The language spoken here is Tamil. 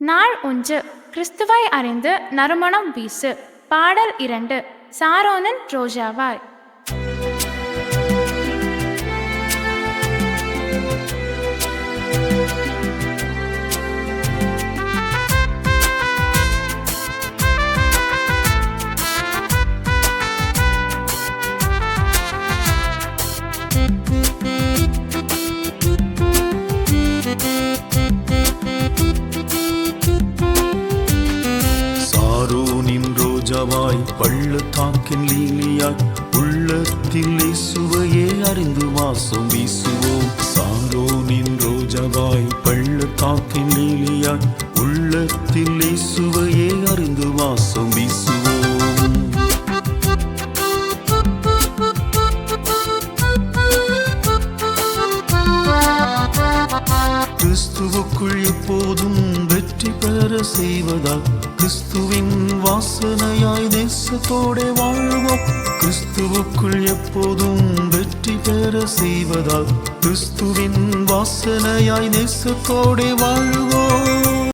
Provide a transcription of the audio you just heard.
நாள் ஒன்று கிறிஸ்துவை அறிந்து நறுமணம் வீசு. பாடல் இரண்டு சாரோனன் ரோஜாவாய். ரோஜாவாய் பள்ளத்தாக்கின் லீலியாய் உள்ளத்தில் இயேசுவையே அறிந்து வாசம் வீசுவோம். சாரோனின் ரோஜாவாய் பள்ளத்தாக்கின் லீலியாய் உள்ளத்தில் இயேசுவையே அறிந்து வாசம் வீசுவோம். நமக்குள் எப்போதும் வெற்றி பெற செய்வதால் கிறிஸ்துவின் வாசனையாய் நேசத்தோടെ வாழ்வோம். கிறிஸ்துவுக்குள் எப்போதும் வெற்றி பெற செய்வதால் கிறிஸ்துவின் வாசனையாய் நேசத்தோടെ வாழ்வோம்.